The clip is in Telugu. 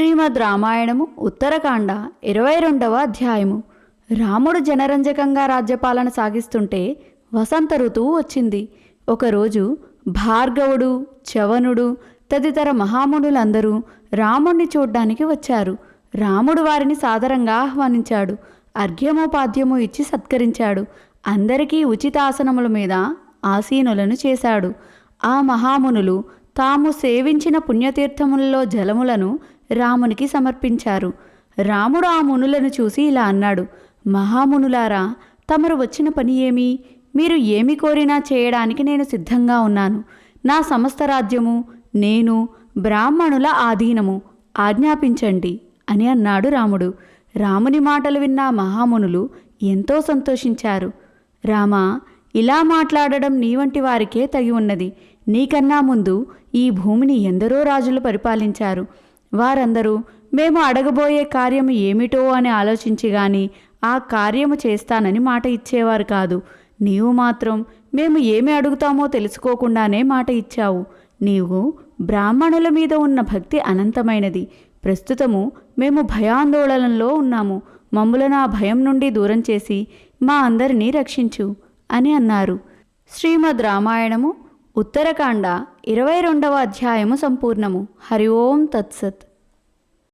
శ్రీమద్ రామాయణము ఉత్తరకాండ ఇరవై రెండవ అధ్యాయము. రాముడు జనరంజకంగా రాజ్యపాలన సాగిస్తుంటే వసంత ఋతువు వచ్చింది. ఒకరోజు భార్గవుడు చవనుడు తదితర మహామునులందరూ రాముణ్ణి చూడ్డానికి వచ్చారు. రాముడు వారిని సాదరంగా ఆహ్వానించాడు. అర్ఘ్యమోపాద్యము ఇచ్చి సత్కరించాడు. అందరికీ ఉచితాసనముల మీద ఆసీనులను చేశాడు. ఆ మహామునులు తాము సేవించిన పుణ్యతీర్థములలో జలములను రామునికి సమర్పించారు. రాముడు ఆ మునులను చూసి ఇలా అన్నాడు మహామునులారా తమరు వచ్చిన పని ఏమి? మీరు ఏమి కోరినా చేయడానికి నేను సిద్ధంగా ఉన్నాను. నా సమస్త రాజ్యము నేను బ్రాహ్మణుల ఆధీనము ఆజ్ఞాపించండి అని అన్నాడు రాముడు. రాముని మాటలు విన్న మహామునులు ఎంతో సంతోషించారు. రామా ఇలా మాట్లాడడం నీ వంటి వారికే తగి ఉన్నది. నీకన్నా ముందు ఈ భూమిని ఎందరో రాజులు పరిపాలించారు. వారందరూ మేము అడగబోయే కార్యము ఏమిటో అని ఆలోచించి గాని ఆ కార్యము చేస్తానని మాట ఇచ్చేవారు కాదు. నీవు మాత్రం మేము ఏమి అడుగుతామో తెలుసుకోకుండానే మాట ఇచ్చావు. నీవు బ్రాహ్మణుల మీద ఉన్న భక్తి అనంతమైనది. ప్రస్తుతము మేము భయాందోళనలో ఉన్నాము. మమ్ములను ఆ భయం నుండి దూరం చేసి మా అందరినీ రక్షించు అని అన్నారు. శ్రీమద్ రామాయణము ఉత్తరకాండ ఇరవై రెండవ అధ్యాయము సంపూర్ణము. హరి ఓం తత్సత్.